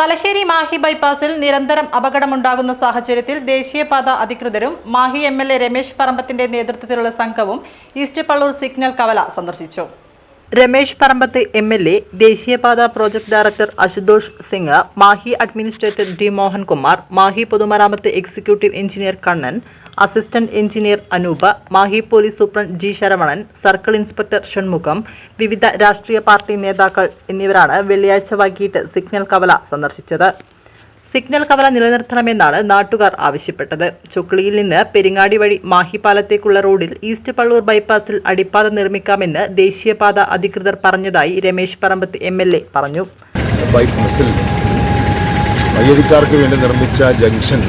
തലശ്ശേരി മാഹി ബൈപ്പാസിൽ നിരന്തരം അപകടമുണ്ടാകുന്ന സാഹചര്യത്തിൽ ദേശീയപാത അധികൃതരും മാഹി എം രമേശ് പറമ്പത്തിന്റെ നേതൃത്വത്തിലുള്ള സംഘവും ഈസ്റ്റ് പള്ളൂർ സിഗ്നൽ കവല സന്ദർശിച്ചു. Ramesh Parambath M L A ദേശീയപാത project director Ashutosh Singh Mahe administrator D Mohankumar Mahe പൊതുമരാമത്ത് executive engineer Kannan assistant engineer Anoopa Mahe police superintendent G Saravanan circle inspector Shanmugham വിവിധ രാഷ്ട്രീയ party നേതാക്കൾ എന്നിവരാണ് വെള്ളിയാഴ്ച വൈകിട്ട് സിഗ്നൽ കവല സന്ദർശിച്ചത്. സിഗ്നൽ കവല നിലനിർത്തണമെന്നാണ് നാട്ടുകാർ ആവശ്യപ്പെട്ടത്. ചുക്ലിയിൽ നിന്ന് പെരിങ്ങാടി വഴി മാഹിപ്പാലത്തേക്കുള്ള റോഡിൽ ഈസ്റ്റ് പള്ളൂർ ബൈപ്പാസിൽ അടിപ്പാത നിർമ്മിക്കാമെന്ന് ദേശീയപാത അധികൃതർ പറഞ്ഞതായി Ramesh Parambath M L A പറഞ്ഞു. ബൈപ്പാസിൽ വയ്യടിക്കാർക്ക് വേണ്ടി നിർമ്മിച്ച ജംഗ്ഷൻ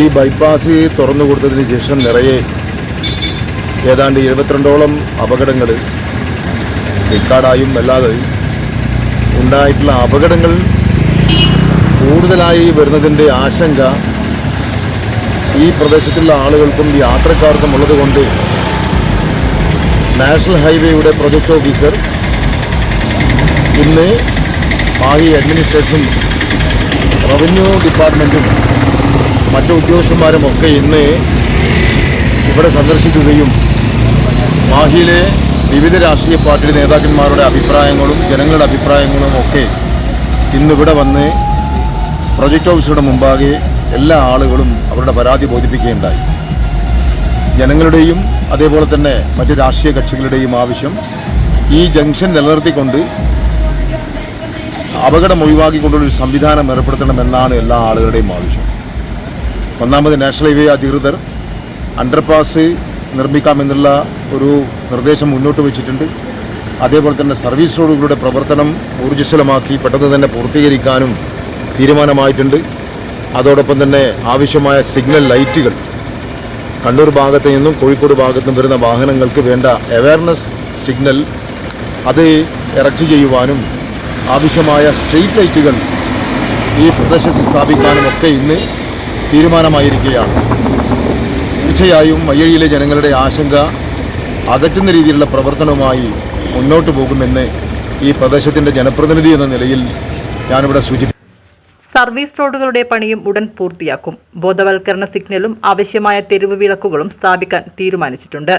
ഈ ബൈപ്പാസ് തുറന്നു കൊടുത്തതിന് ശേഷം നിറയെ ഏതാണ്ട് എഴുപത്തിരണ്ടോളം അപകടങ്ങൾ റെക്കോർഡായും അല്ലാതെ ഉണ്ടായിട്ടുള്ള അപകടങ്ങൾ കൂടുതലായി വരുന്നതിന്റെ ആശങ്ക ഈ പ്രദേശത്തുള്ള ആളുകൾക്കും യാത്രക്കാർക്കും ഉള്ളതുകൊണ്ട് നാഷണൽ ഹൈവേയുടെ പ്രൊജക്ട് ഓഫീസർ ഇന്ന് മാഹി അഡ്മിനിസ്ട്രേഷൻ റവന്യൂ ഡിപ്പാർട്ട്മെന്റും മറ്റു ഉദ്യോഗസ്ഥന്മാരും ഒക്കെ ഇന്ന് ഇവിടെ സന്ദർശിക്കുകയും മാഹിയിലെ വിവിധ രാഷ്ട്രീയ പാർട്ടി നേതാക്കന്മാരുടെ അഭിപ്രായങ്ങളും ജനങ്ങളുടെ അഭിപ്രായങ്ങളും ഒക്കെ ഇന്നിവിടെ വന്ന് പ്രൊജക്ട് ഓഫീസറുടെ മുമ്പാകെ എല്ലാ ആളുകളും അവരുടെ പരാതി ബോധിപ്പിക്കുകയുണ്ടായി. ജനങ്ങളുടെയും അതേപോലെ തന്നെ മറ്റ് രാഷ്ട്രീയ കക്ഷികളുടെയും ആവശ്യം ഈ ജംഗ്ഷൻ നിലനിർത്തിക്കൊണ്ട് അപകടം ഒഴിവാക്കിക്കൊണ്ടുള്ളൊരു സംവിധാനം ഏർപ്പെടുത്തണമെന്നാണ് എല്ലാ ആളുകളുടെയും ആവശ്യം. ഒന്നാമത് നാഷണൽ ഹൈവേ അധികൃതർ അണ്ടർപാസ് നിർമ്മിക്കാമെന്നുള്ള ഒരു നിർദ്ദേശം മുന്നോട്ട് വെച്ചിട്ടുണ്ട്. അതേപോലെ തന്നെ സർവീസ് റോഡുകളുടെ പ്രവർത്തനം ഊർജസ്വലമാക്കി പെട്ടെന്ന് തന്നെ പൂർത്തീകരിക്കാനും തീരുമാനമായിട്ടുണ്ട്. അതോടൊപ്പം തന്നെ ആവശ്യമായ സിഗ്നൽ ലൈറ്റുകൾ. കണ്ണൂർ ഭാഗത്തു നിന്നും കോഴിക്കോട് ഭാഗത്തു നിന്നും വരുന്ന വാഹനങ്ങൾക്ക് വേണ്ട അവയർനെസ് സിഗ്നൽ അത് ഇറക്റ്റ് ചെയ്യുവാനും ആവശ്യമായ സ്ട്രീറ്റ് ലൈറ്റുകൾ ഈ പ്രദേശത്ത് സ്ഥാപിക്കാനും ഒക്കെ ഇന്ന് തീരുമാനമായിരിക്കുകയാണ്. തീർച്ചയായും മയ്യഴിയിലെ ജനങ്ങളുടെ ആശങ്ക അകറ്റുന്ന രീതിയിലുള്ള പ്രവർത്തനവുമായി മുന്നോട്ട് പോകുമെന്ന് ഈ പ്രദേശത്തിന്റെ ജനപ്രതിനിധി എന്ന നിലയിൽ ഞാനിവിടെ സൂചിപ്പിച്ചു സർവീസ് റോഡുകളുടെ പണിയും ഉടൻ പൂർത്തിയാക്കും. ബോധവൽക്കരണ സിഗ്നലും ആവശ്യമായ തെരുവ് വിളക്കുകളും സ്ഥാപിക്കാൻ തീരുമാനിച്ചിട്ടുണ്ട്.